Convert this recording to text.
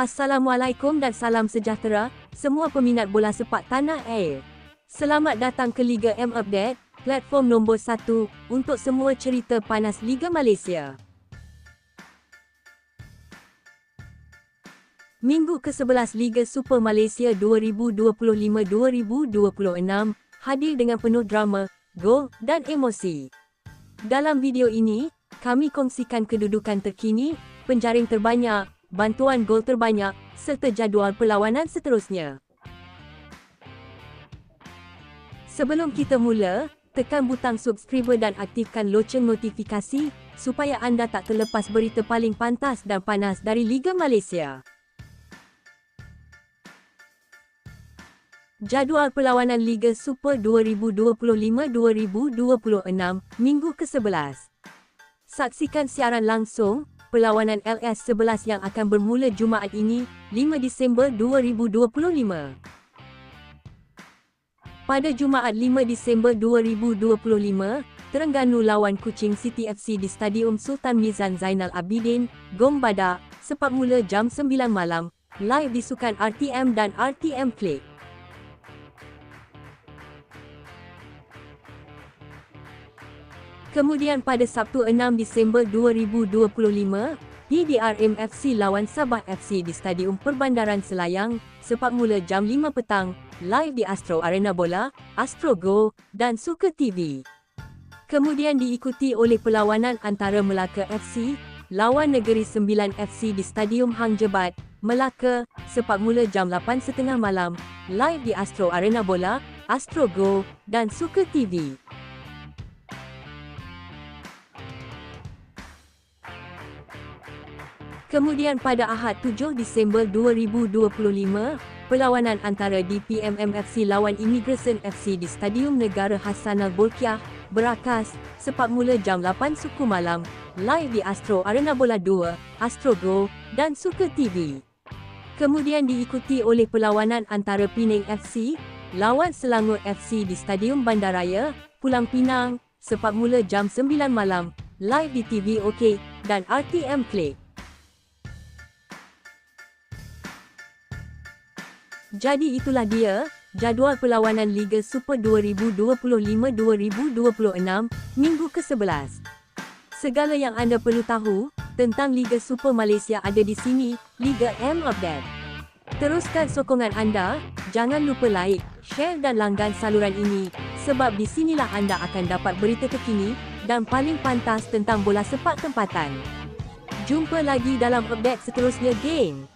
Assalamualaikum dan salam sejahtera, semua peminat bola sepak tanah air. Selamat datang ke Liga M Update, platform nombor 1 untuk semua cerita panas Liga Malaysia. Minggu ke-11 Liga Super Malaysia 2025-2026 hadir dengan penuh drama, gol dan emosi. Dalam video ini, kami kongsikan kedudukan terkini, penjaring terbanyak, bantuan gol terbanyak serta jadual perlawanan seterusnya. Sebelum kita mula, tekan butang subscribe dan aktifkan loceng notifikasi supaya anda tak terlepas berita paling pantas dan panas dari Liga Malaysia. Jadual perlawanan Liga Super 2025-2026, Minggu ke-11. Saksikan siaran langsung perlawanan LS11 yang akan bermula Jumaat ini, 5 Disember 2025. Pada Jumaat 5 Disember 2025, Terengganu lawan Kuching City FC di Stadium Sultan Mizan Zainal Abidin, Gom Badak, sepak mula jam 9 malam, live di sukan RTM dan RTM Click. Kemudian pada Sabtu 6 Disember 2025, PDRM FC lawan Sabah FC di Stadium Perbandaran Selayang, sepak mula jam 5 petang, live di Astro Arena Bola, Astro Go dan Suka TV. Kemudian diikuti oleh perlawanan antara Melaka FC, lawan Negeri Sembilan FC di Stadium Hang Jebat, Melaka, sepak mula jam 8.30 malam, live di Astro Arena Bola, Astro Go dan Suka TV. Kemudian pada Ahad 7 Disember 2025, perlawanan antara DPMM FC lawan Immigration FC di Stadium Negara Hassanal Bolkiah, Berakas, sepak mula jam 8 suku malam, live di Astro Arena Bola 2, Astro Go dan Suka TV. Kemudian diikuti oleh perlawanan antara Penang FC lawan Selangor FC di Stadium Bandaraya, Pulang Pinang, sepak mula jam 9 malam, live di TV OK dan RTM Play. Jadi itulah dia, jadual perlawanan Liga Super 2025-2026, minggu ke-11. Segala yang anda perlu tahu, tentang Liga Super Malaysia ada di sini, Liga M Update. Teruskan sokongan anda, jangan lupa like, share dan langgan saluran ini, sebab di sinilah anda akan dapat berita terkini, dan paling pantas tentang bola sepak tempatan. Jumpa lagi dalam update seterusnya, game.